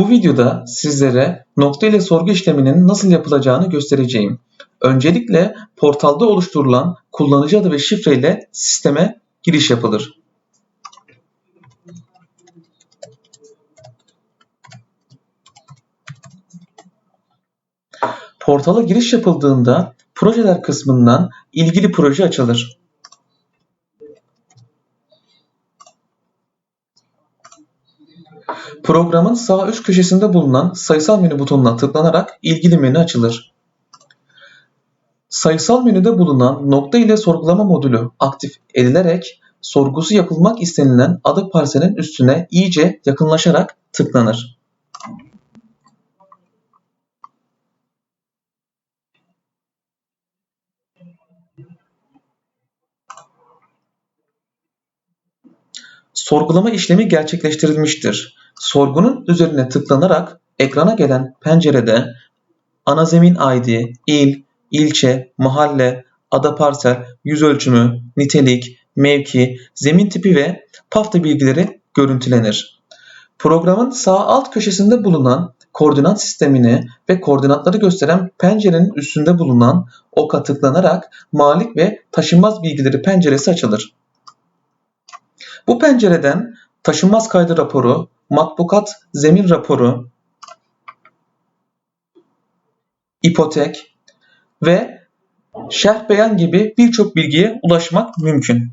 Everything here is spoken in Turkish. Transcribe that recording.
Bu videoda sizlere nokta ile sorgu işleminin nasıl yapılacağını göstereceğim. Öncelikle portalda oluşturulan kullanıcı adı ve şifre ile sisteme giriş yapılır. Portala giriş yapıldığında projeler kısmından ilgili proje açılır. Programın sağ üst köşesinde bulunan sayısal menü butonuna tıklanarak ilgili menü açılır. Sayısal menüde bulunan nokta ile sorgulama modülü aktif edilerek sorgusu yapılmak istenilen adı parselin üstüne iyice yakınlaşarak tıklanır. Sorgulama işlemi gerçekleştirilmiştir. Sorgunun üzerine tıklanarak ekrana gelen pencerede ana zemin ID, il, ilçe, mahalle, ada parsel, yüz ölçümü, nitelik, mevki, zemin tipi ve pafta bilgileri görüntülenir. Programın sağ alt köşesinde bulunan koordinat sistemini ve koordinatları gösteren pencerenin üstünde bulunan oka tıklanarak malik ve taşınmaz bilgileri penceresi açılır. Bu pencereden taşınmaz kaydı raporu, matbukat zemin raporu, ipotek ve şerh beyan gibi birçok bilgiye ulaşmak mümkün.